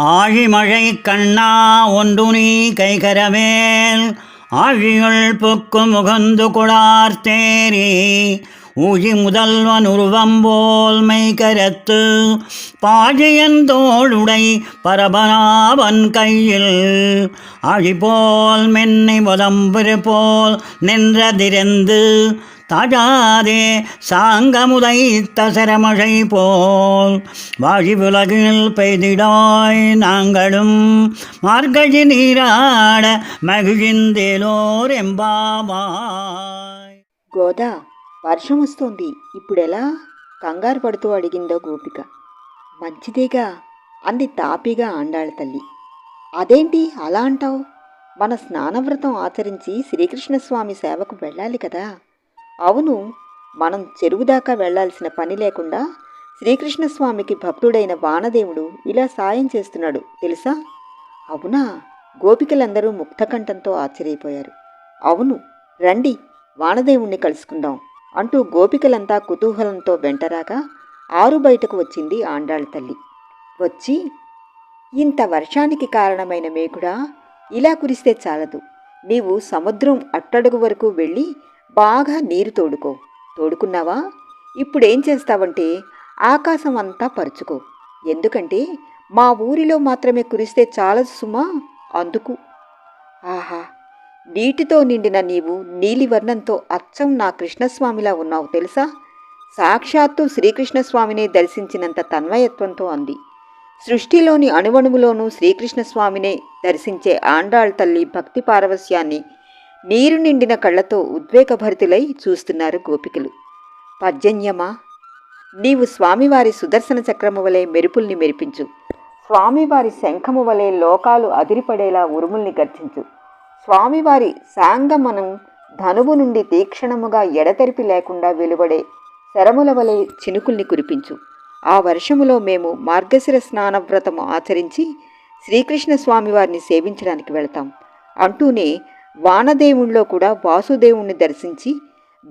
ஆழிமழை கண்ணா ஒன்று நீ கைகரவேல். ஆழியுள் புக்கு முகந்து கொடார்த்தேரி ஊகி முதல்வன் உருவம்போல் மெய் கரத்து பாழியந்தோளுடை பரபராவன் கையில். அழிபோல் மென்னை புதம்பிரு போல் நின்றதிருந்து. தாஜாதே சாங்கமுதைத்த சிரமழை போல். வாழிவுலகில் பெய்திடாய் நாங்களும். மார்கழி நீராட மகிழ்ந்தேலோர் எம்பாவாய். கோதா. వర్షం వస్తోంది. ఇప్పుడెలా? కంగారు పడుతూ అడిగిందో గోపిక. మంచిదేగా అంది తాపిగా ఆండాళ్ళ తల్లి. అదేంటి అలా అంటావు? మన స్నానవ్రతం ఆచరించి శ్రీకృష్ణస్వామి సేవకు వెళ్ళాలి కదా. అవును మనం చెరువు దాకా వెళ్ళాల్సిన పని లేకుండా శ్రీకృష్ణస్వామికి భక్తుడైన వానదేవుడు ఇలా సాయం చేస్తున్నాడు తెలుసా? అవునా? గోపికలందరూ ముక్తకంఠంతో ఆశ్చర్యపోయారు. అవును రండి వానదేవుణ్ణి కలుసుకుందాం. అంటూ గోపికలంతా కుతూహలంతో వెంటరాగా ఆరు బయటకు వచ్చింది ఆండాళ్ళ తల్లి. వచ్చి ఇంత వర్షానికి కారణమైన మేఘుడా ఇలా కురిస్తే చాలదు. నీవు సముద్రం అట్టడుగు వరకు వెళ్ళి బాగా నీరు తోడుకో. తోడుకున్నావా? ఇప్పుడేం చేస్తావంటే ఆకాశం అంతా పరుచుకో. ఎందుకంటే మా ఊరిలో మాత్రమే కురిస్తే చాలదు సుమా అందుకు. ఆహా! నీటితో నిండిన నీవు నీలివర్ణంతో అచ్చం నా కృష్ణస్వామిలా ఉన్నావు తెలుసా? సాక్షాత్తు శ్రీకృష్ణస్వామిని దర్శించినంత తన్మయత్వంతో అంది. సృష్టిలోని అణువణువులోనూ శ్రీకృష్ణస్వామినే దర్శించే ఆండాళ్ తల్లి భక్తి పారవస్యాన్ని నీరు నిండిన కళ్ళతో ఉద్వేగభరితులై చూస్తున్నారు గోపికలు. పర్జన్యమా? నీవు స్వామివారి సుదర్శన చక్రము వలె మెరుపుల్ని మెరిపించు. స్వామివారి శంఖము వలె లోకాలు అదిరిపడేలా ఉరుముల్ని గర్జించు. స్వామివారి సాంగమనం ధనువు నుండి తీక్షణముగా ఎడతెరిపి లేకుండా వెలువడే శరముల వలె చినుకుల్ని కురిపించు. ఆ వర్షములో మేము మార్గశిర స్నానవ్రతము ఆచరించి శ్రీకృష్ణ స్వామివారిని సేవించడానికి వెళతాం. అంటూనే వానదేవుణ్ణిలో కూడా వాసుదేవుణ్ణి దర్శించి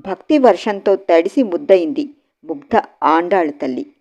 భక్తి వర్షంతో తడిసి ముద్దయింది ముగ్ధ ఆండాళ్ళ తల్లి.